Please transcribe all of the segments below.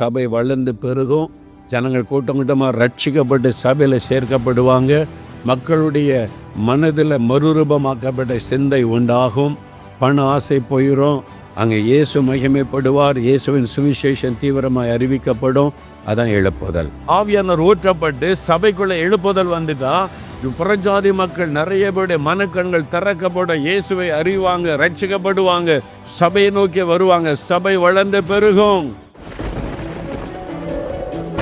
சபை வளர்ந்து பெருகும். ஜனங்கள் கூட்டம் கூட்டமாக ரட்சிக்கப்பட்டு சபையில் சேர்க்கப்படுவாங்க. மக்களுடைய மனதில் மறுரூபமாக்கப்பட்ட சிந்தை உண்டாகும். பண ஆசை போயிடும் அங்கே இயேசு மகிமைப்படுவார். இயேசுவின் சுவிசேஷம் தீவிரமாக அறிவிக்கப்படும். அதான் எழுப்புதல். ஆவியானவர் ஊற்றப்பட்டு சபைக்குள்ளே எழுப்புதல் வந்துட்டா புறஜாதி மக்கள் நிறைய பேருடைய மனக்கண்கள் திறக்கப்படும். இயேசுவை அறிவாங்க ரட்சிக்கப்படுவாங்க. சபையை நோக்கி வருவாங்க. சபை வளர்ந்து பெருகும்.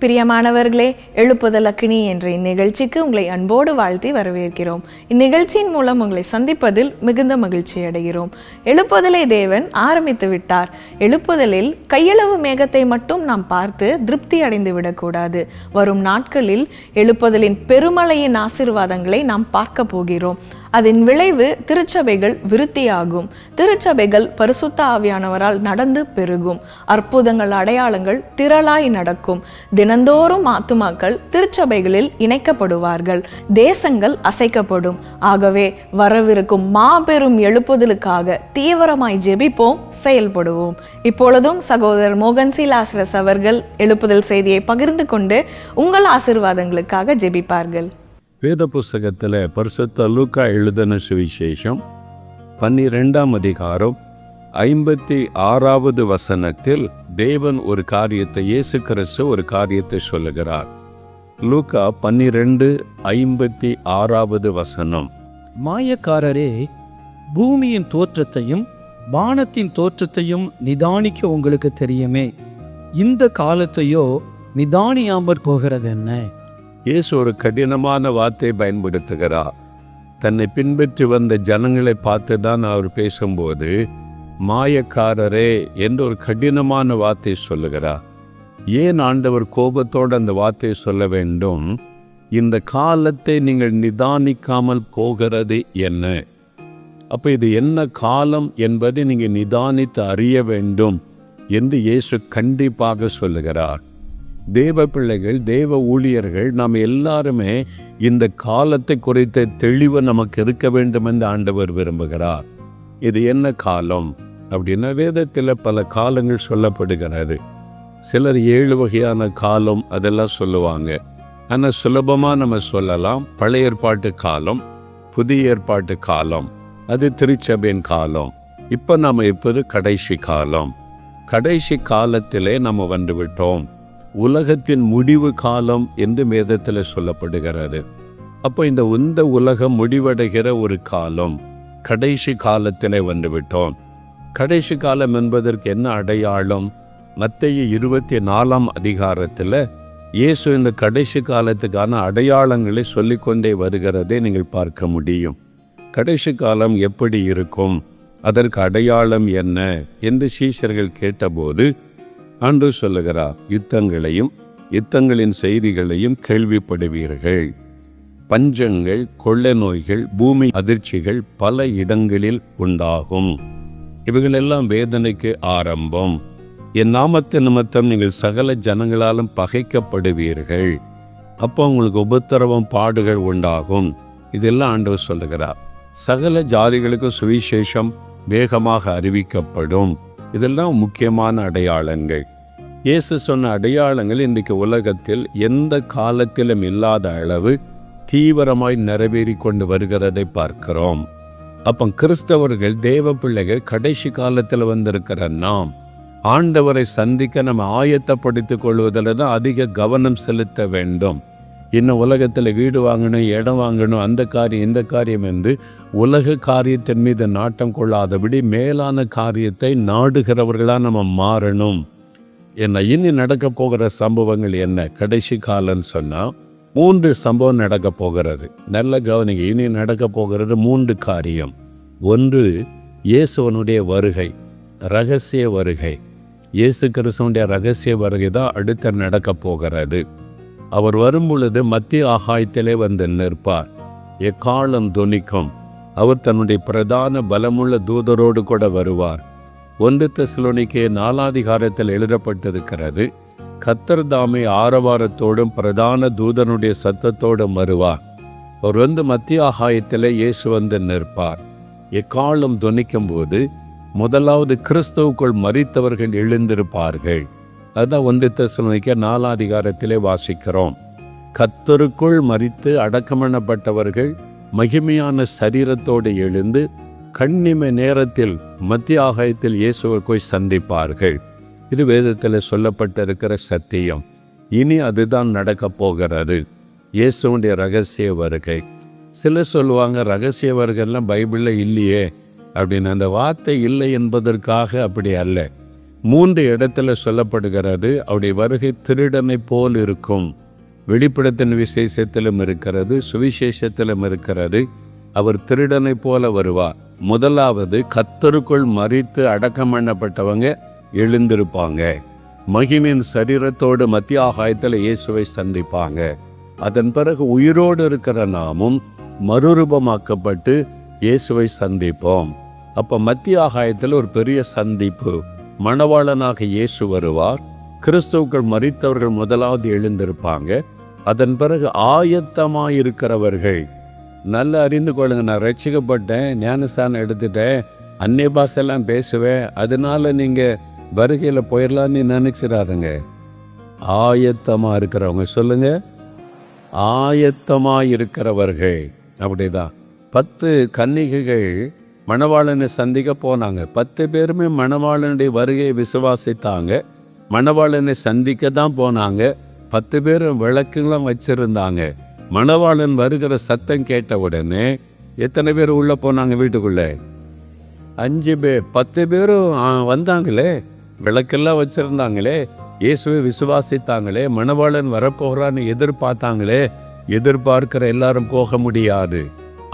பிரியமானவர்களே எழுப்புதல் அக்கினி என்ற இந்நிகழ்ச்சிக்கு உங்களை அன்போடு வாழ்த்தி வரவேற்கிறோம். இந்நிகழ்ச்சியின் மூலம் உங்களை சந்திப்பதில் மிகுந்த மகிழ்ச்சி அடைகிறோம். எழுப்புதலை தேவன் ஆரம்பித்து விட்டார். எழுப்புதலில் கையளவு மேகத்தை மட்டும் நாம் பார்த்து திருப்தி அடைந்து விடக்கூடாது. வரும் நாட்களில் எழுப்புதலின் பெருமழையின் ஆசிர்வாதங்களை நாம் பார்க்க போகிறோம். அதன் விளைவு திருச்சபைகள் விருத்தியாகும். திருச்சபைகள் பரிசுத்த ஆவியானவரால் நடந்து பெருகும். அற்புதங்கள் அடையாளங்கள் திரளாய் நடக்கும். தினந்தோறும் ஆத்துமாக்கள் திருச்சபைகளில் இணைக்கப்படுவார்கள். தேசங்கள் அசைக்கப்படும். ஆகவே வரவிருக்கும் மாபெரும் எழுப்புதலுக்காக தீவிரமாய் ஜெபிப்போம் செயல்படுவோம். இப்பொழுதும் சகோதரர் மோகன் சீலாஸ்ரஸ் அவர்கள் எழுப்புதல் செய்தியை பகிர்ந்து கொண்டு உங்கள் ஆசிர்வாதங்களுக்காக ஜெபிப்பார்கள். வேத புஸ்தகத்தில் பரிசுத்த லூக்கா எழுதின சுவிசேஷம் பன்னிரெண்டாம் அதிகாரம் ஐம்பத்தி ஆறாவது வசனத்தில் தேவன் ஒரு காரியத்தை இயேசு கிறிஸ்து ஒரு காரியத்தை சொல்லுகிறார். லூக்கா பன்னிரெண்டு ஐம்பத்தி ஆறாவது வசனம். மாயக்காரரே பூமியின் தோற்றத்தையும் வானத்தின் தோற்றத்தையும் நிதானிக்க உங்களுக்கு தெரியுமே. இந்த காலத்தையோ நிதானியாமற் போகிறது என்ன இயேசு ஒரு கடினமான வார்த்தை பயன்படுத்துகிறார்? தன்னை பின்பற்றி வந்த ஜனங்களை பார்த்து தான் அவர் பேசும்போது மாயக்காரரே என்று ஒரு கடினமான வார்த்தை சொல்லுகிறார் ஏன் ஆண்டவர் கோபத்தோடு அந்த வார்த்தையை சொல்ல வேண்டும்? இந்த காலத்தை நீங்கள் நிதானிக்காமல் போகிறது என்ன? அப்போ இது என்ன காலம் என்பதை நீங்கள் நிதானித்து அறிய வேண்டும் என்று இயேசு கண்டிப்பாக சொல்லுகிறார். தேவ பிள்ளைகள் தேவ ஊழியர்கள் நாம் எல்லாருமே இந்த காலத்தை குறித்த தெளிவு நமக்கு இருக்க வேண்டும் என்று ஆண்டவர் விரும்புகிறார். இது என்ன காலம்? அப்படின்னா வேதத்தில் பல காலங்கள் சொல்லப்படுகிறது. சிலர் ஏழு வகையான காலம் அதெல்லாம் சொல்லுவாங்க. ஆனால் சுலபமாக நம்ம சொல்லலாம். பழைய ஏற்பாட்டு காலம் புதிய ஏற்பாட்டு காலம் அது திருச்சபையின் காலம். இப்போ நம்ம இப்போது கடைசி காலம். கடைசி காலத்திலே நம்ம வந்து விட்டோம் உலகத்தின் முடிவு காலம் என்று வேதத்தில் சொல்லப்படுகிறது. அப்போ இந்த உந்த உலகம் முடிவடைகிற ஒரு காலம் கடைசி காலத்திலே வந்துவிட்டோம். கடைசி காலம் என்பதற்கு என்ன அடையாளம்? மத்திய இருபத்தி நாலாம் அதிகாரத்தில் இயேசு இந்த கடைசி காலத்துக்கான அடையாளங்களை சொல்லிக்கொண்டே வருகிறதை நீங்கள் பார்க்க முடியும். கடைசி காலம் எப்படி இருக்கும்? அதற்கு அடையாளம் என்ன? என்று சீஷர்கள் கேட்டபோது அன்று சொல்லுகிறார் யுத்தங்களையும் யுத்தங்களின் செய்திகளையும் கேள்விப்படுவீர்கள். பஞ்சங்கள் கொள்ளை நோய்கள் பூமி அதிர்ச்சிகள் பல இடங்களில் உண்டாகும். இவைகளெல்லாம் வேதனைக்கு ஆரம்பம். என் நாமத்து நிமித்தம் நீங்கள் சகல ஜனங்களாலும் பகைக்கப்படுவீர்கள். அப்போ உங்களுக்கு உபத்திரவம் பாடுகள் உண்டாகும். இதெல்லாம் ஆண்டவர் சொல்லுகிறார். சகல ஜாதிகளுக்கு சுவிசேஷம் வேகமாக அறிவிக்கப்படும். இதெல்லாம் முக்கியமான அடையாளங்கள். இயேசு சொன்ன அடையாளங்கள் இன்றைக்கு உலகத்தில் எந்த காலத்திலும் இல்லாத அளவு தீவிரமாய் நிறைவேறி கொண்டு வருகிறதை பார்க்கிறோம். அப்போ கிறிஸ்தவர்கள் தேவ பிள்ளைகள் கடைசி காலத்தில் வந்திருக்கிற நாம் ஆண்டவரை சந்திக்க நம்ம ஆயத்தப்படுத்திக் கொள்வதில் தான் அதிக கவனம் செலுத்த வேண்டும். இன்னும் உலகத்தில் வீடு வாங்கணும் இடம் வாங்கணும் அந்த காரியம் இந்த காரியம் என்று உலக காரியத்தின் மீது நாட்டம் கொள்ளாதபடி மேலான காரியத்தை நாடுகிறவர்களாக நம்ம மாறணும். என்ன இனி நடக்க போகிற சம்பவங்கள் என்ன? கடைசி காலம்னு சொன்னால் மூன்று சம்பவம் நடக்க போகிறது. நல்ல கவனிங்க இனி நடக்க போகிறது மூன்று காரியம். ஒன்று இயேசுவனுடைய வருகை ரகசிய வருகை. இயேசு கிறிஸ்துவனுடைய ரகசிய வருகை தான் அடுத்த நடக்க போகிறது. அவர் வரும் பொழுது மத்திய ஆகாயத்திலே வந்து நிற்பார். எக்காலம் துணிக்கும். அவர் தன்னுடைய பிரதான பலமுள்ள தூதரோடு கூட வருவார். ஒன்று தெசலோனிக்கே நாலாதிகாரத்தில் எழுதப்பட்டிருக்கிறது கத்தர் தாமே ஆரவாரத்தோடும் பிரதான தூதனுடைய சத்தத்தோடும் வருவார். அவர் வந்து மத்திய ஆகாயத்தில் இயேசு வந்து நிற்பார். எக்காலம் துணிக்கும் போது முதலாவது கிறிஸ்துவுக்குள் மறித்தவர்கள் எழுந்திருப்பார்கள். அதான் ஒன்று நாலா நாலாதிகாரத்திலே வாசிக்கிறோம். கத்தருக்குள் மறித்து அடக்கமணப்பட்டவர்கள் மகிமையான சரீரத்தோடு எழுந்து கண்ணிமை நேரத்தில் மத்திய ஆகாயத்தில் இயேசுவை போய் சந்திப்பார்கள். இது வேதத்தில் சொல்லப்பட்டிருக்கிற சத்தியம். இனி அதுதான் நடக்கப் போகிறது. இயேசுடைய ரகசிய வருகை. சிலர் சொல்லுவாங்க ரகசிய வருகைலாம் பைபிளில் இல்லையே. அப்படின்னு அந்த வார்த்தை இல்லை என்பதற்காக அப்படி அல்ல. மூன்று இடத்துல சொல்லப்படுகிறது அவருடைய வருகை திருடனை போல் இருக்கும். வெளிப்படத்தின் விசேஷத்திலும் இருக்கிறது சுவிசேஷத்திலும் இருக்கிறது. அவர் திருடனை போல வருவார். முதலாவது கத்தருக்குள் மறித்து அடக்கம் பண்ணப்பட்டவங்க எழுந்திருப்பாங்க. மகிமின் சரீரத்தோடு மத்திய ஆகாயத்தில் இயேசுவை சந்திப்பாங்க. அதன் பிறகு உயிரோடு இருக்கிற நாமும் மறுரூபமாக்கப்பட்டு இயேசுவை சந்திப்போம். அப்போ மத்திய ஆகாயத்தில் ஒரு பெரிய சந்திப்பு. மணவாளனாக இயேசு வருவார். கிறிஸ்தவர்கள் மறித்தவர்கள் முதலாவது எழுந்திருப்பாங்க. அதன் பிறகு ஆயத்தமாக இருக்கிறவர்கள் நல்லா அறிந்து கொள்ளுங்க. நான் ரட்சிக்கப்பட்டேன். ஞானஸ்தானம் எடுத்துட்டேன். அந்நிய பாசெல்லாம் பேசுவேன். அதனால நீங்கள் வருகையில் போயிடலான்னு நினச்சிடாதுங்க. ஆயத்தமாக இருக்கிறவங்க சொல்லுங்க. ஆயத்தமாக இருக்கிறவர்கள் அப்படிதான். பத்து கன்னிகைகள் மணவாளனை சந்திக்க போனாங்க. பத்து பேருமே மணவாளனுடைய வருகையை விசுவாசித்தாங்க. மணவாளனை சந்திக்க தான் போனாங்க. பத்து பேரும் விளக்குலாம் வச்சுருந்தாங்க. மணவாளன் வருகிற சத்தம் கேட்ட உடனே எத்தனை பேர் உள்ளே போனாங்க வீட்டுக்குள்ளே? அஞ்சு பேர் பத்து பேரும் வந்தாங்களே. விளக்கெல்லாம் வச்சுருந்தாங்களே. இயேசுவை விசுவாசித்தாங்களே. மணவாளன் வரப்போகிறான்னு எதிர்பார்த்தாங்களே. எதிர்பார்க்கிற எல்லாரும் போக முடியாது.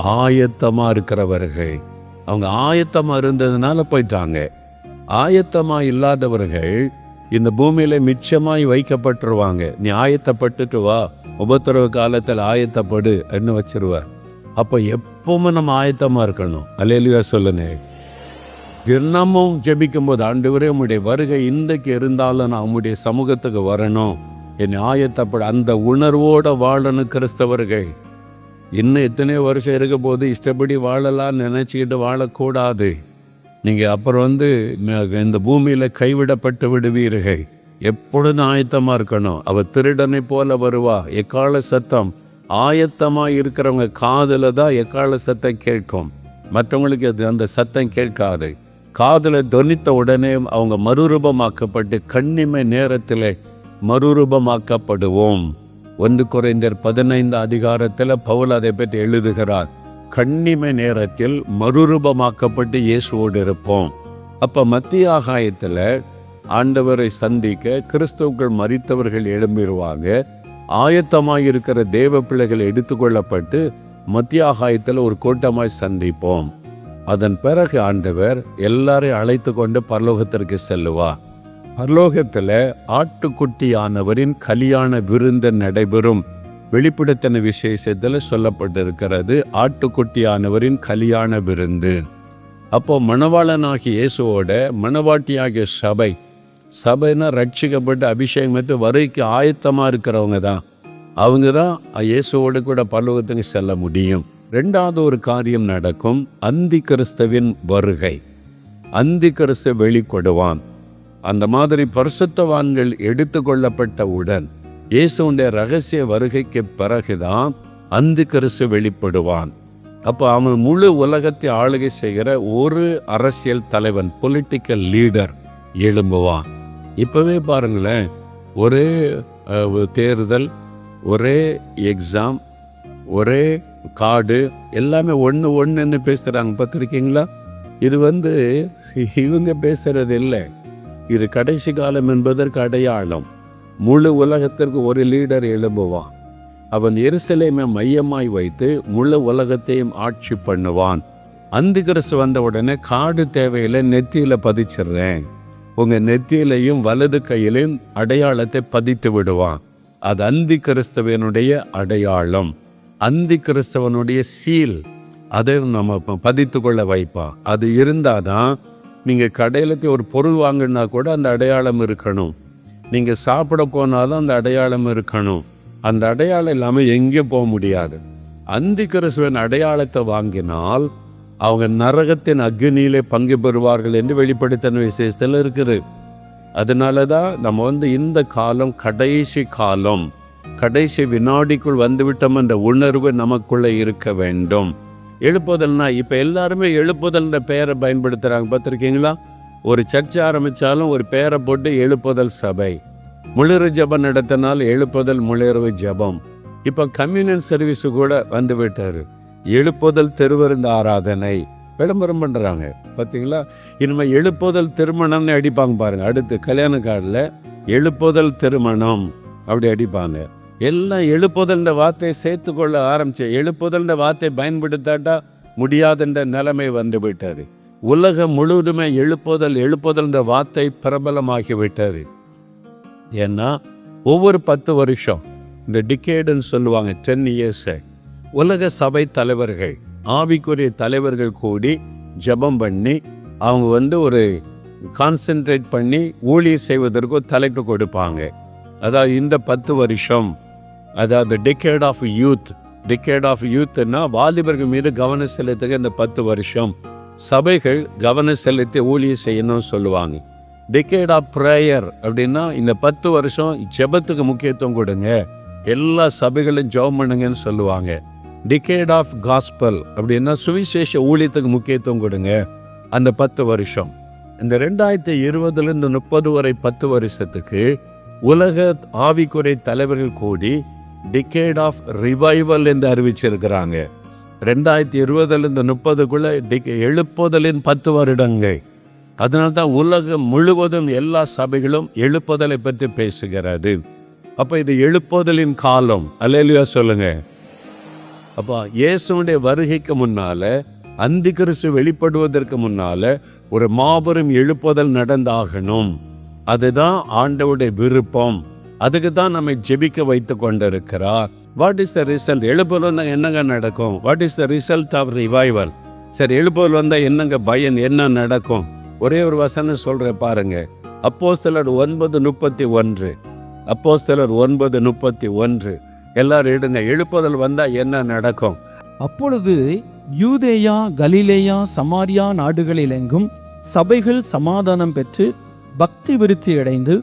ஆயத்தமாக இருக்கிறவர்கள். அவங்க ஆயத்தமாக இருந்ததுனால போயிட்டாங்க. ஆயத்தமாக இல்லாதவர்கள் இந்த பூமியில் மிச்சமாய் வைக்கப்பட்டுருவாங்க. நீ ஆயத்தப்பட்டுட்டு வா. உபத்திரவ காலத்தில் ஆயத்தப்படு என்ன வச்சிருவார். அப்போ எப்பவுமே நம்ம ஆயத்தமாக இருக்கணும். அலையிலுயா சொல்லுனே. தினமும் ஜெபிக்கும்போது ஆண்டவரே உங்களுடைய வருகை இன்றைக்கு இருந்தாலும் நான் உங்களுடைய சமூகத்துக்கு வரணும். என்னை ஆயத்தப்பட. அந்த உணர்வோடு வாழணும் கிறிஸ்தவர்கள். இன்னும் எத்தனையோ வருஷம் இருக்க போது இஷ்டப்படி வாழலாம்னு நினச்சிக்கிட்டு வாழக்கூடாது. நீங்கள் அப்புறம் வந்து இந்த பூமியில் கைவிடப்பட்டு விடுவீர்கள். எப்பொழுதும் ஆயத்தமாக இருக்கணும். அவள் திருடனை போல வருவா. எக்கால சத்தம்? ஆயத்தமாக இருக்கிறவங்க காதில் தான் எக்கால சத்தம் கேட்கும். மற்றவங்களுக்கு அது அந்த சத்தம் கேட்காது. காதில் தொனித்த உடனே அவங்க மறுரூபமாக்கப்பட்டு கண்ணிமை நேரத்தில் மறுரூபமாக்கப்படுவோம். ஒன்று குறைந்தர் பதினைந்து அதிகாரத்தில் பவுல் அதை பற்றி எழுதுகிறார். கண்ணிமை நேரத்தில் மறுரூபமாக்கப்பட்டு இயேசுவோடு இருப்போம். அப்போ மத்திய ஆகாயத்தில் ஆண்டவரை சந்திக்க கிறிஸ்தவர்கள் மறித்தவர்கள் எழும்பிடுவாங்க ஆயத்தமாக இருக்கிற தேவ பிள்ளைகள் எடுத்துக்கொள்ளப்பட்டு மத்திய ஆகாயத்தில் ஒரு கூட்டமாய் சந்திப்போம். அதன் பிறகு ஆண்டவர் எல்லாரையும் அழைத்து கொண்டு பரலோகத்திற்கு செல்லுவார். பரலோகத்தில் ஆட்டுக்குட்டியானவரின் கல்யாண விருந்து நடைபெறும். வெளிப்படுத்தின விசேஷத்தில் சொல்லப்பட்டிருக்கிறது ஆட்டுக்குட்டியானவரின் கல்யாண விருந்து. அப்போ மணவாளனாகிய இயேசுவோட மணவாட்டியாகிய சபை சபைனா ரட்சிக்கப்பட்டு அபிஷேகம் வைத்து வரைக்கு ஆயத்தமாக இருக்கிறவங்க தான். அவங்க தான் இயேசுவோடு கூட பரலோகத்துக்கு செல்ல முடியும். ரெண்டாவது ஒரு காரியம் நடக்கும். அந்தி கிறிஸ்தவின் வருகை. அந்தி கிறிஸ்து வெளிக்கொடுவான் அந்த மாதிரி பரிசுத்தவான்கள் எடுத்துக்கொள்ளப்பட்டவுடன் இயேசுடைய ரகசிய வருகைக்கு பிறகுதான் அந்தி கரிசு வெளிப்படுவான். அப்போ அவன் முழு உலகத்தை ஆளுகை செய்கிற ஒரு அரசியல் தலைவன் பொலிட்டிக்கல் லீடர் எழும்புவான். இப்போவே பாருங்களேன் ஒரே தேர்தல் ஒரே எக்ஸாம் ஒரே காடு எல்லாமே ஒன்று ஒன்றுன்னு பேசுகிறாங்க பார்த்துருக்கீங்களா? இது வந்து இவங்க பேசுறது இல்லை. இது கடைசி காலம் என்பதற்கு அடையாளம். முழு உலகத்திற்கு ஒரு லீடர் எழும்புவான். அவன் எருசலேமை மையமாய் வைத்து முழு உலகத்தையும் ஆட்சி பண்ணுவான். அந்திகிறிஸ்து வந்த உடனே காடு தேவையில் நெத்தியில் பதிச்சிடுறேன். உங்கள் நெத்தியிலையும் வலது கையிலையும் அடையாளத்தை பதித்து விடுவான். அது அந்தி கிறிஸ்தவனுடைய அடையாளம். அந்தி கிறிஸ்தவனுடைய சீல். அதை நம்ம பதித்து கொள்ள வைப்பான். அது இருந்தாதான் நீங்கள் கடையில் போய் ஒரு பொருள் வாங்கினா கூட அந்த அடையாளம் இருக்கணும். நீங்கள் சாப்பிட போனாலும் அந்த அடையாளம் இருக்கணும். அந்த அடையாளம் இல்லாமல் எங்கேயும் போக முடியாது. அந்தி கிறிஸ்துவன் அடையாளத்தை வாங்கினால் அவங்க நரகத்தின் அக்னியிலே பங்கு பெறுவார்கள் என்று வெளிப்படுத்தின விசேஷத்தில் இருக்குது. அதனால தான் நம்ம வந்து இந்த காலம் கடைசி காலம் கடைசி வினாடிக்குள் வந்துவிட்டோம் என்ற உணர்வு நமக்குள்ளே இருக்க வேண்டும். எழுப்புதல்னா இப்போ எல்லாருமே எழுப்புதல்ன்ற பெயரை பயன்படுத்துகிறாங்க பார்த்துருக்கீங்களா? ஒரு சர்ச்சை ஆரம்பித்தாலும் ஒரு பெயரை போட்டு எழுப்புதல் சபை. முளிரு ஜபம் நடத்தினால் எழுப்புதல் முளிர்வு ஜபம். இப்போ கம்யூனியன் சர்வீஸு கூட வந்து விட்டார். எழுப்புதல் திருவிருந்த ஆராதனை. விளம்பரம் பண்ணுறாங்க பார்த்தீங்களா? இனிமேல் எழுப்புதல் திருமணம்னு அடிப்பாங்க பாருங்கள் அடுத்து கல்யாண கார்டில் எழுப்புதல் திருமணம். அப்படி அடிப்பாங்க. எல்லாம் எழுப்புதல்ன்ற வார்த்தையை சேர்த்துக்கொள்ள ஆரம்பித்தேன் எழுப்புதல்ன்ற வார்த்தையை பயன்படுத்தாட்டா முடியாதுன்ற நிலைமை வந்து விட்டது. உலகம் முழுவதுமே எழுப்புதல் எழுப்புதல்ன்ற வார்த்தை பிரபலமாகி விட்டது ஏன்னா ஒவ்வொரு பத்து வருஷம் இந்த டிகேடுன்னு சொல்லுவாங்க டென் இயர்ஸை உலக சபை தலைவர்கள் ஆவிக்குரிய தலைவர்கள் கூடி ஜெபம் பண்ணி அவங்க வந்து ஒரு கான்சென்ட்ரேட் பண்ணி ஊழியர் செய்வதற்கு தலைப்பு கொடுப்பாங்க. அதாவது இந்த பத்து வருஷம் அதாவது decade of youth decade of யூத்னா வாலிபர்கள் மீது கவனம் செலுத்துக இந்த பத்து வருஷம். சபைகள் கவனம் செலுத்தி ஊழியம் செய்யணும்னு சொல்லுவாங்க. டிகேட் ஆஃப் ப்ரேயர் அப்படின்னா இந்த பத்து வருஷம் ஜெபத்துக்கு முக்கியத்துவம் கொடுங்க. எல்லா சபைகளும் ஜெபம் பண்ணுங்கன்னு சொல்லுவாங்க. டிகேட் ஆஃப் காஸ்பல் அப்படின்னா சுவிசேஷ ஊழியத்துக்கு முக்கியத்துவம் கொடுங்க. அந்த பத்து வருஷம். இந்த ரெண்டாயிரத்தி இருபதுலேருந்து முப்பது வரை பத்து வருஷத்துக்கு உலக ஆவிக்குறை தலைவர்கள் கூடி டிகேட் ஆஃப் ரிவைவல் என்று அறிவிச்சிருக்கிறாங்க. ரெண்டாயிரத்தி இருபதுலேருந்து முப்பதுக்குள்ளே டிக் எழுப்புதலின் பத்து வருடங்கள். அதனால தான் உலகம் முழுவதும் எல்லா சபைகளும் எழுப்புதலை பற்றி பேசுகிறது. அப்போ இது எழுப்புதலின் காலம். அல்லையா சொல்லுங்க. அப்போ இயேசுடைய வருகைக்கு முன்னால் அந்தி கிறிஸ்து வெளிப்படுவதற்கு முன்னால் ஒரு மாபெரும் எழுப்புதல் நடந்தாகணும். அதுதான் ஆண்டவுடைய விருப்பம். அதுக்கு தான் நம்மை ஜெபிக்க வைத்து கொண்டிருக்கிறார். வாட் இஸ் த ரிசல்ட் எழுப்புதல் என்னங்க நடக்கும்? What is the result of revival சரி எழுப்புதல் வந்தால் என்னங்க பயன்? என்ன நடக்கும்? ஒரே ஒரு வசனம் சொல்கிறேன் பாருங்க. சிலர் ஒன்பது முப்பத்தி ஒன்று. அப்போ சிலர் ஒன்பது முப்பத்தி ஒன்று. எல்லாரும் எடுங்க எழுப்புதல் வந்தால் என்ன நடக்கும்? அப்பொழுது யூதேயா கலிலேயா சமாரியா நாடுகளில் எங்கும் சபைகள் சமாதானம் பெற்று பக்தி விருத்தி அடைந்து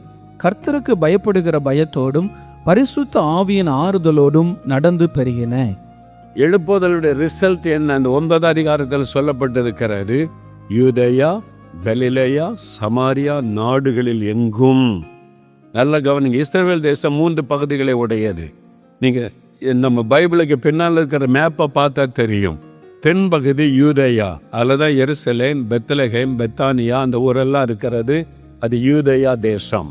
கர்த்தருக்கு பயப்படுகிற பயத்தோடும் பரிசுத்த ஆவியின் ஆறுதலோடும் நடந்து பெருகின. எழுப்புதலுடைய ரிசல்ட் என்ன? அந்த ஒன்பது அதிகாரத்தில் சொல்லப்பட்டிருக்கிறது யூதயா கலிலேயா சமாரியா நாடுகளில் எங்கும்? நல்ல கவனிங்க. இஸ்ரேல் தேசம் மூன்று பகுதிகளை உடையது. நீங்கள் நம்ம பைபிளுக்கு பின்னால் இருக்கிற மேப்பை பார்த்தா தெரியும். தென்பகுதி யூதயா அதில் தான் எருசலேம் பெத்தலகேம் பெத்தானியா அந்த ஊரெல்லாம் இருக்கிறது. அது யூதயா தேசம்.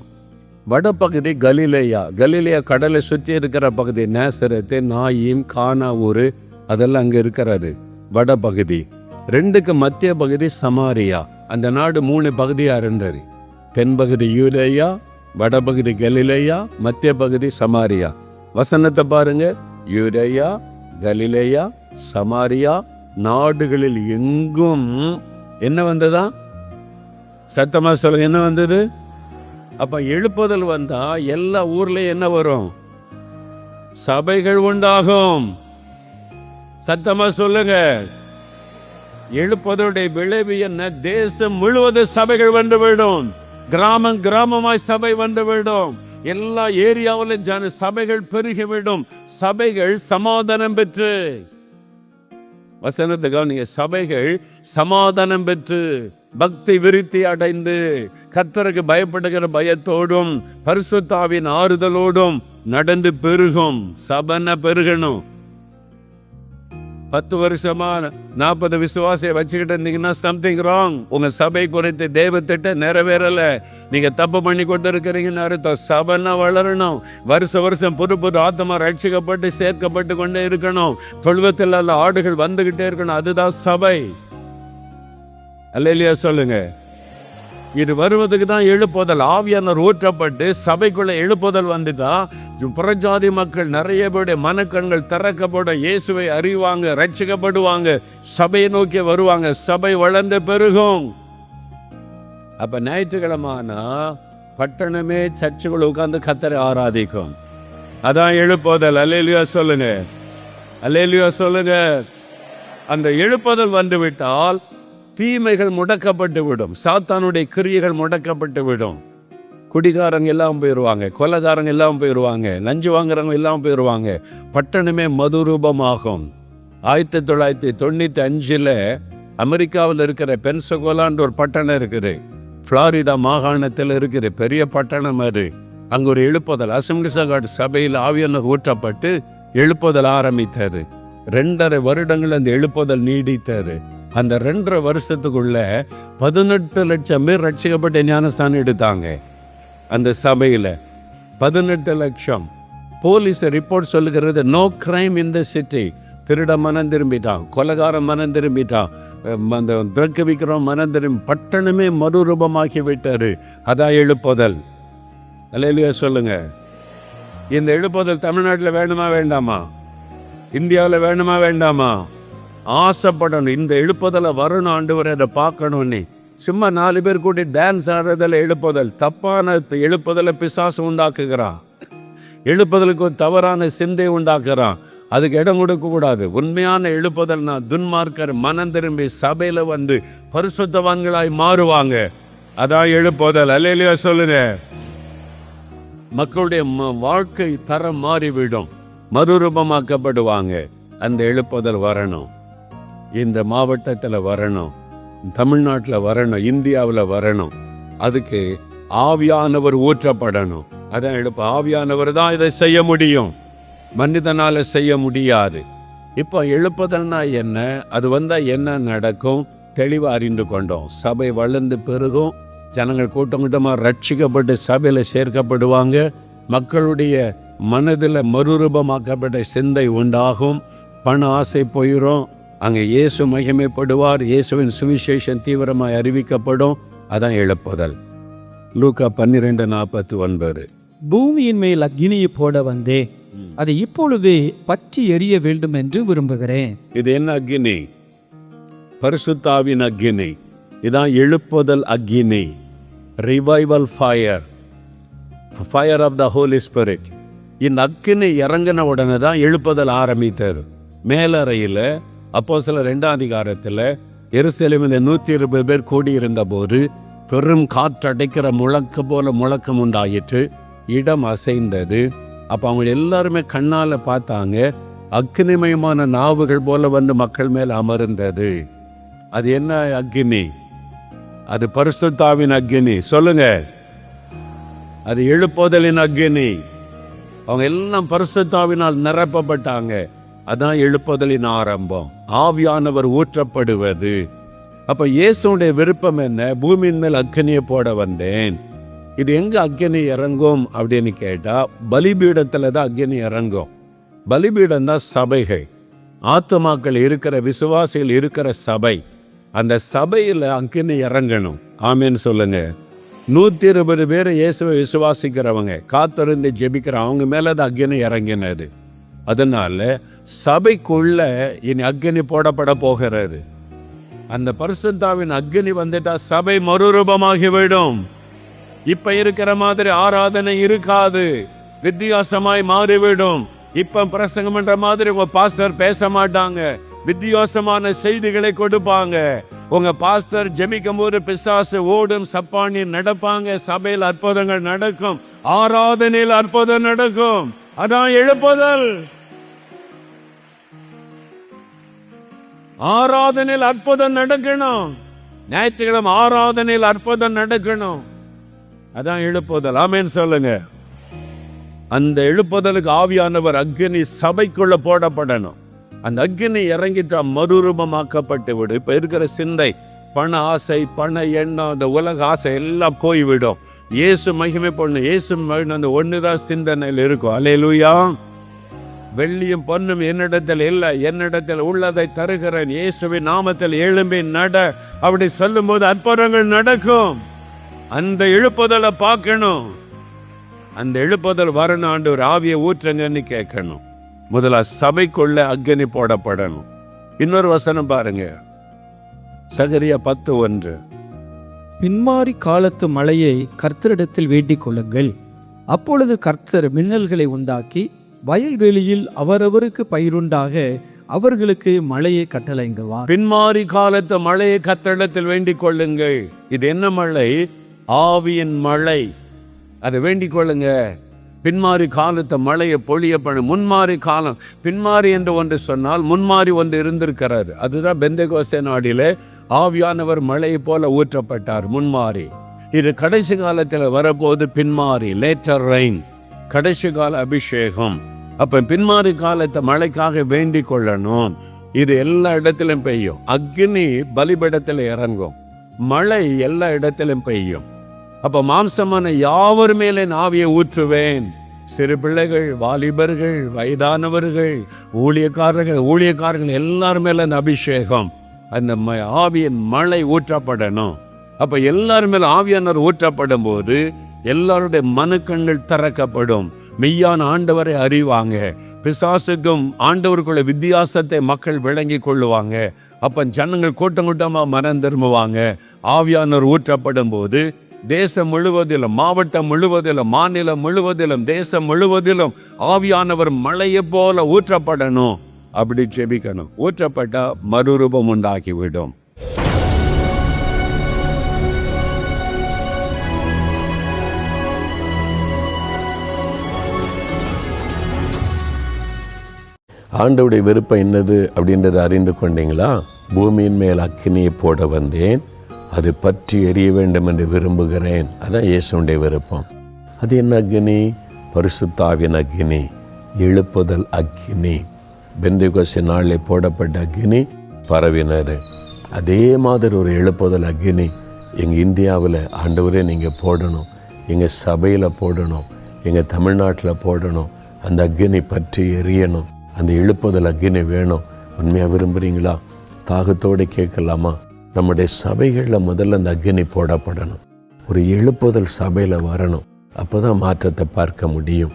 வடபகுதி கலிலேயா. கலிலேயா கடலை சுற்றி இருக்கிற பகுதி நேசரத்து நாயிம் கானா ஊர் அதெல்லாம் அங்கே இருக்கிறாரு வடபகுதி. ரெண்டுக்கு மத்திய பகுதி சமாரியா. அந்த நாடு மூணு பகுதியாக இருந்தது. தென்பகுதி யூதேயா வடபகுதி கலிலேயா மத்திய பகுதி சமாரியா. வசனத்தை பாருங்க. யூரையா கலிலேயா சமாரியா நாடுகளில் எங்கும் என்ன வந்ததா? சத்தமா சொல்லுங்க என்ன வந்தது? அப்போ எழுப்புதல் வந்தால் எல்லா ஊர்லேயும் என்ன வரும்? சபைகள் உண்டாகும். சத்தமாக சொல்லுங்க. எழுப்பதோடைய விளைவு என்ன? தேசம் முழுவதும் சபைகள் வந்து விடும். கிராமம் கிராமமாய் சபை வந்து விடும். எல்லா ஏரியாவிலும் ஜன சபைகள் பெருகிவிடும் சபைகள் சமாதானம் பெற்று. வசனத்துக்காக நீங்கள் சபைகள் சமாதானம் பெற்று. பக்தி விருத்தி அடைந்து கத்தருக்கு பயப்படுகிற பயத்தோடும் பரிசுத்தாவின் ஆறுதலோடும் நடந்து பெருகும் சபன பெருகணும். பத்து வருஷமா நாற்பது விசுவாசியை வச்சுக்கிட்டு இருந்தீங்கன்னா சம்திங் ராங் உங்க சபை குறித்து தெய்வத்திட்ட நிறைவேறல. நீங்க தப்பு பண்ணி கொண்டு இருக்கிறீங்கன்னு அர்த்தம். சபைனா வளரணும். வருஷ வருஷம் புது புது ஆத்மா ரட்சிக்கப்பட்டு சேர்க்கப்பட்டு கொண்டே இருக்கணும். தொழுவத்தில் அல்ல ஆடுகள் வந்துகிட்டே இருக்கணும். அதுதான் சபை. அல்லையா சொல்லுங்க. இது வருவதுக்கு தான் எழுப்புதல். ஆவியானவர் ஊற்றப்பட்டு சபைக்குள்ள எழுப்புதல் வந்து தான் புறஜாதி மக்கள் நிறைய பேருடைய மனக்கண்கள் திறக்கப்படும். இயேசுவை அறிவாங்க ரட்சிக்கப்படுவாங்க சபையை நோக்கி வருவாங்க. சபை வளர்ந்து பெருகும். அப்ப ஞாயிற்றுக்கிழமானா பட்டணமே சர்ச்சுக்குள்ள உட்கார்ந்து கத்தரை ஆராதிக்கும். அதான் எழுப்புதல். அல்லேலியா சொல்லுங்க. அல்லேலியா சொல்லுங்க. அந்த எழுப்புதல் வந்துவிட்டால் தீமைகள் முடக்கப்பட்டு விடும். சாத்தானுடைய கிரியைகள் முடக்கப்பட்டு விடும். குடிகாரங்க எல்லாம் போயிடுவாங்க கொலகாரங்க எல்லாம் போயிடுவாங்க லஞ்சு வாங்குறவங்க எல்லாம் போயிடுவாங்க பட்டணமே மதுரூபமாகும். ஆயிரத்தி தொள்ளாயிரத்தி தொண்ணூற்றி அஞ்சில் அமெரிக்காவில் இருக்கிற பென்சகோலான்ற ஒரு பட்டணம் இருக்குது. ஃப்ளாரிடா மாகாணத்தில் இருக்கிற பெரிய பட்டணம் அது. அங்கே ஒரு எழுப்புதல் அசம்பிளிசகாட் சபையில் ஆவியானவர் ஊற்றப்பட்டு எழுப்புதல் ஆரம்பித்தது. ரெண்டரை வருடங்கள் அந்த எழுப்புதல் நீடித்தது. அந்த ரெண்டரை வருஷத்துக்குள்ள பதினெட்டு லட்சம் பேர் ரட்சிக்கப்பட்ட ஞானஸ்தானம் எடுத்தாங்க. அந்த சபையில் பதினெட்டு லட்சம். போலீஸ் ரிப்போர்ட் சொல்லுகிறது no crime in the city திருட மனம் திரும்பிட்டான் கொலகாரம் மனம் திரும்பிட்டான். அந்த ட்ரக் விற்கிறோம் மனம் திரும்பி பட்டணமே மறுரூபமாக்கி விட்டாரு அதான் எழுப்புதல். அலையிலேயே சொல்லுங்க. இந்த எழுப்புதல் தமிழ்நாட்டில் வேணுமா வேண்டாமா? இந்தியாவில் வேணுமா வேண்டாமா? ஆசைப்படணும். இந்த எழுப்புதலை வரணும் ஆண்டவர் அதை பார்க்கணும்னு சும்மா நாலு பேர் கூட்டி டான்ஸ் ஆடுறதில் எழுப்புதல். தப்பான எழுப்புதலை பிசாசு உண்டாக்குகிறான் எழுப்புதலுக்கு ஒரு தவறான சிந்தை உண்டாக்குறான் அதுக்கு இடம் கொடுக்கக்கூடாது உண்மையான எழுப்புதல் நான் துன்மார்க்கர் மனம் திரும்பி சபையில் வந்து பரிசுத்தவான்களாய் மாறுவாங்க. அதான் எழுப்புதல். அல்லையிலையா சொல்லுங்க. மக்களுடைய ம- வாழ்க்கை தரம் மாறிவிடும். மறுரூபமாக்கப்படுவாங்க. அந்த எழுப்புதல் வரணும். இந்த மாவட்டத்தில் வரணும் தமிழ்நாட்டில் வரணும் இந்தியாவில் வரணும். அதுக்கு ஆவியானவர் ஊற்றப்படணும். அதான் எழுப்பு ஆவியானவர் தான் இதை செய்ய முடியும். மனிதனால் செய்ய முடியாது. இப்போ எழுப்புதல்னா என்ன? அது வந்தால் என்ன நடக்கும்? தெளிவாக அறிந்து கொண்டோம். சபை வளர்ந்து பெருகும். ஜனங்கள் கூட்டம் கூட்டமாக ரட்சிக்கப்பட்டு சபையில் சேர்க்கப்படுவாங்க. மக்களுடைய மனதில் மறுரூபமாக்கப்பட்ட சிந்தை உண்டாகும். பண ஆசை போயிடும் அங்கே இயேசு மகிமைப்படுவார் இயேசுவின் சுவிசேஷம் தீவிரமாய் அறிவிக்கப்படும். அதான் எழுப்புதல். லூக்கா பன்னிரெண்டு நாற்பத்தி ஒன்பது பூமியின் மேல் அக்னியை போட வந்தேன் அதை இப்பொழுதே பற்றி எரிய வேண்டும் என்று விரும்புகிறேன். இது என்ன அக்னி? பரிசுத்தாவின் அக்னி. இதான் எழுப்புதல் அக்னி. Revival fire fire of the holy spirit இந்த அக்னி இறங்கின உடனே தான் எழுப்புதல் ஆரம்பித்தார் மேலறையில் அப்போ சில ரெண்டாம் அதிகாரத்தில் எருசலேமில் நூற்றி இருபது பேர் கூடியிருந்த போது பெரும் காற்றடைக்கிற முழக்க போல முழக்கம் உண்டாயிற்று. இடம் அசைந்தது. அப்போ அவங்க எல்லாருமே கண்ணால் பார்த்தாங்க. அக்னிமயமான நாவுகள் போல வந்து மக்கள் மேல் அமர்ந்தது. அது என்ன அக்னி? அது பரிசுத்தாவின் அக்னி. சொல்லுங்க. அது எழுப்புதலின் அக்னி. அவங்க எல்லாம் பரிசுத்தாவினால் நிரப்பப்பட்டாங்க. அதான் எழுப்புதலின் ஆரம்பம். ஆவியானவர் ஊற்றப்படுவது. அப்போ இயேசுடைய விருப்பம் என்ன? பூமியின் மேல் அக்னியை போட வந்தேன். இது எங்கே அக்னி இறங்கும் அப்படின்னு கேட்டால் பலிபீடத்தில் தான் அக்னி இறங்கும். பலிபீடம் தான் சபைகள். ஆத்துமாக்கள் இருக்கிற விசுவாசிகள் இருக்கிற சபை. அந்த சபையில் அக்னி இறங்கணும். ஆமேன்னு சொல்லுங்க. நூற்றி இருபது பேர் இயேசுவை விசுவாசிக்கிறவங்க காத்திருந்து ஜெபிக்கிற அவங்க மேலே தான் அக்னி இறங்கினது. அதனால சபைக்குள்ள இனி அக்னி போடப்பட போகிறது. அந்த பரிசுத்தாவின் அக்னி வந்துட்டா சபை மறுரூபமாகிவிடும். இப்ப இருக்கிற மாதிரி ஆராதனை இருக்காது. வித்தியாசமாய் மாறிவிடும். இப்ப பிரசங்கம் என்ற மாதிரி உங்க பாஸ்டர் பேச மாட்டாங்க. வித்தியாசமான செய்திகளை கொடுப்பாங்க. உங்க பாஸ்டர் ஜெபிக்கும் போது பிசாசு ஓடும் சப்பானி நடப்பாங்க. சபையில் அற்புதங்கள் நடக்கும். ஆராதனையில் அற்புதம் நடக்கும். அதான் எழுப்புதல். ஆராதனையில் அற்புதம் நடக்கணும். ஞாயிற்றுக்கிழமை ஆராதனையில் அற்புதம் நடக்கணும். அதான் எழுப்புதல். ஆமேன்னு சொல்லுங்க. அந்த எழுப்புதலுக்கு ஆவியானவர் அக்னி சபைக்குள்ள போடப்படணும். அந்த அக்னி இறங்கிட்டா மறுரூபமாக்கப்பட்டு விடும். இப்போ இருக்கிற சிந்தை பண ஆசை பண எண்ணம் அந்த உலக ஆசை எல்லாம் போய்விடும். இயேசு மகிமை பொண்ணு இயேசு மகிழ்ந்து அந்த ஒன்று தான் சிந்தனையில் இருக்கும். அலையலூயா வெள்ளியும் பொன்னும் என்னிடத்தில் இல்லை. என்னிடத்தில் உள்ளதை தருகிறேன். இயேசுவின் நாமத்தில் எழும்பி நட. அப்படி சொல்லும்போது அற்புதங்கள் நடக்கும். அந்த எழுப்புதலை பார்க்கணும். அந்த எழுப்புதல் வரணும் ஆண்டு ஒரு ஆவியை ஊற்றுங்கன்னு கேட்கணும். முதல்ல சபைக்குள்ள அக்னி போடப்படணும். இன்னொரு வசனம் பாருங்க. சகரியா பத்து ஒன்று. பின்மாறி காலத்து மழையை கர்த்தரிடத்தில் வேண்டிக் கொள்ளுங்கள் அப்பொழுது கர்த்தர் மின்னல்களை உண்டாக்கி வயல்வெளியில் அவரவருக்கு பயிருண்டாக அவர்களுக்கு மழையை கட்டளைங்குவார் பின்மாறி காலத்து மழையை கத்தடத்தில் வேண்டிக் கொள்ளுங்கள் இது என்ன மழை? ஆவியின் மழை. அதை வேண்டிக் கொள்ளுங்க பின்மாறி காலத்து மழையை பொழியப்படும் முன்மாறி காலம். பின்மாறி என்று ஒன்று சொன்னால் முன்மாறி ஒன்று இருந்திருக்கிறார். அதுதான் பெந்தகோஸ்தே நாடிலே ஆவியானவர் மழை போல ஊற்றப்பட்டார் முன்மாறி. இது கடைசி காலத்தில் வரப்போது பின்மாறி லேட்டர் ரெயின் கடைசி கால அபிஷேகம். அப்ப பின்மாறி காலத்தை மழைக்காக வேண்டிக் கொள்ளணும். இது எல்லா இடத்திலும் பெய்யும். அக்னி பலிபடத்தில் இறங்கும். மழை எல்லா இடத்திலும் பெய்யும். அப்ப மாம்சமான யாவர் மேலே நாவியை ஊற்றுவேன்? சிறு பிள்ளைகள் வாலிபர்கள் வயதானவர்கள் ஊழியக்காரர்கள் ஊழியக்காரர்கள் எல்லார் மேல அபிஷேகம். அந்த ம- ஆவியின் மழை ஊற்றப்படணும். அப்போ எல்லாரும் மேலே ஆவியானவர் ஊற்றப்படும் போது எல்லாருடைய மனுக்கண்கள் திறக்கப்படும். மெய்யான ஆண்டவரை அறிவாங்க. பிசாசுக்கும் ஆண்டவருக்குள்ள வித்தியாசத்தை மக்கள் விளங்கி கொள்ளுவாங்க. அப்போ ஜனங்கள் கூட்டம் கூட்டமாக மனம் திரும்புவாங்க. ஆவியானவர் ஊற்றப்படும் போது தேசம் முழுவதிலும் மாவட்டம் முழுவதிலும் மாநிலம் முழுவதிலும் தேசம் முழுவதிலும் ஆவியானவர் மழையை போல ஊற்றப்படணும். அப்படி ஜெபிக்கணும். ஊற்றப்பட்டா மறுரூபம் உண்டாக்கிவிடும் ஆண்டவுடைய விருப்பம் என்னது அப்படின்றத அறிந்து கொண்டீங்களா? பூமியின் மேல் அக்கினியை போட வந்தேன். அது பற்றி எரிய வேண்டும் என்று விரும்புகிறேன். அதான் இயேசுடைய விருப்பம். அது என்ன அக்னி பரிசுத்தாவின் அக்னி எழுப்புதல் அக்னி பெந்தைகோசி நாளில் போடப்பட்ட அக்னி பரவினர் அதே மாதிரி ஒரு எழுப்புதல் அக்னி எங்கள் இந்தியாவில் ஆண்டவரே நீங்கள் போடணும் எங்கள் சபையில் போடணும் எங்கள் தமிழ்நாட்டில் போடணும் அந்த அக்னி பற்றி எரியணும் அந்த எழுப்புதல் அக்னி வேணும். உண்மையாக விரும்புகிறீங்களா தாகத்தோடு கேட்கலாமா? நம்முடைய சபைகளில் முதல்ல அந்த அக்னி போடப்படணும். ஒரு எழுப்புதல் சபையில் வரணும். அப்போ தான் மாற்றத்தை பார்க்க முடியும்.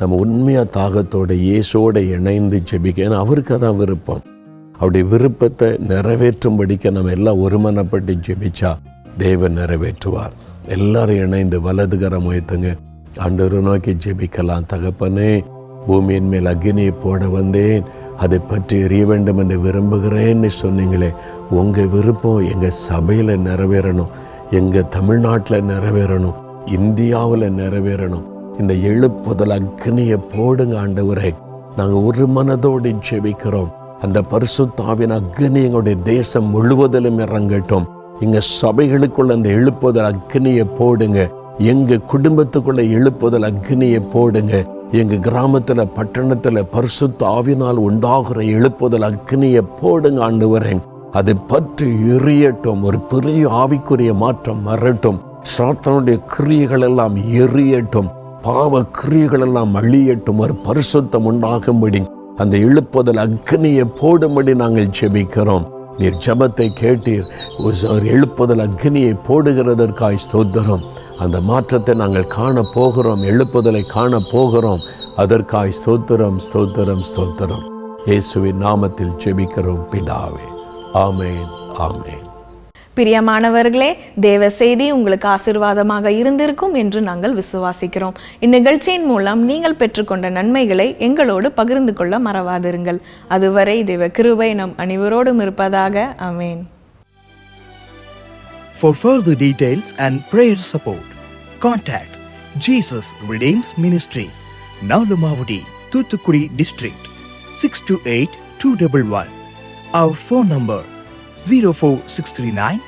நம்ம உண்மையாக தாகத்தோட இயேசோட இணைந்து ஜெபிக்க ஏன்னா அவருக்கு அதான் விருப்பம். அவருடைய விருப்பத்தை நிறைவேற்றும்படிக்க நம்ம எல்லாம் ஒருமனப்பட்டு ஜெபிச்சா தேவன் நிறைவேற்றுவார். எல்லாரும் இணைந்து வலதுகரம் உயர்த்துங்க. ஆண்டவரை நோக்கி ஜெபிக்கலாம் தகப்பனே பூமியின் மேல் அக்னியை போட வந்தேன். அதை பற்றி எறிய வேண்டும் என்று விரும்புகிறேன்னு சொன்னீங்களே உங்கள் விருப்பம் எங்கள் சபையில் நிறைவேறணும் எங்கள் தமிழ்நாட்டில் நிறைவேறணும் இந்தியாவில் நிறைவேறணும். இந்த எழுப்புதல் அக்னியை போடுங்க ஆண்டவரே. நாங்கள் ஒரு மனதோடு ஜெபிக்கிறோம் அந்த பரிசுத்தாவின் அக்னி எங்களுடைய தேசம் முழுவதிலும் இறங்கட்டும். இங்க சபைகளுக்குள்ள அந்த எழுப்புதல் அக்னியை போடுங்க. எங்க குடும்பத்துக்குள்ள எழுப்புதல் அக்னியை போடுங்க. எங்க கிராமத்துல பட்டணத்துல பரிசுத்த ஆவினால் உண்டாகிற எழுப்புதல் அக்னியை போடுங்க ஆண்டவரே. அது பற்றி எரியட்டும். ஒரு பெரிய ஆவிக்குரிய மாற்றம் வரட்டும். சாத்தனுடைய கிரியைகள் எல்லாம் எரியட்டும். பாவ கிரியைகளெல்லாம் அழியட்டும் ஒரு பரிசுத்தம் உண்டாகும்படி அந்த எழுப்புதல் அக்னியை போடும்படி நாங்கள் ஜெபிக்கிறோம். நீர் ஜபத்தை கேட்டீர் ஒரு எழுப்புதல் அக்னியை போடுகிறதற்காய் ஸ்தோத்திரம். அந்த மாற்றத்தை நாங்கள் காண போகிறோம் எழுப்புதலை காண போகிறோம் அதற்காய் ஸ்தோத்திரம் ஸ்தோத்திரம் ஸ்தோத்திரம். இயேசுவின் நாமத்தில் ஜெபிக்கிறோம் பிதாவே. ஆமேன் ஆமேன். பிரியமானவர்களே தேவ செய்தி உங்களுக்கு ஆசீர்வாதமாக இருந்திருக்கும் என்று நாங்கள் விசுவாசிக்கிறோம். இந்நிகழ்ச்சியின் மூலம் நீங்கள் பெற்றுக்கொண்ட நன்மைகளை எங்களோடு பகிர்ந்து கொள்ள மறவாதிருங்கள். அதுவரை தேவ கிருபை நம் அனைவரோடும் இருப்பதாக. அமேன் For further details and prayer support, contact Jesus Redeems Ministries, Nalumavudi, Thuthukudi District, 628-211. Our phone number 04639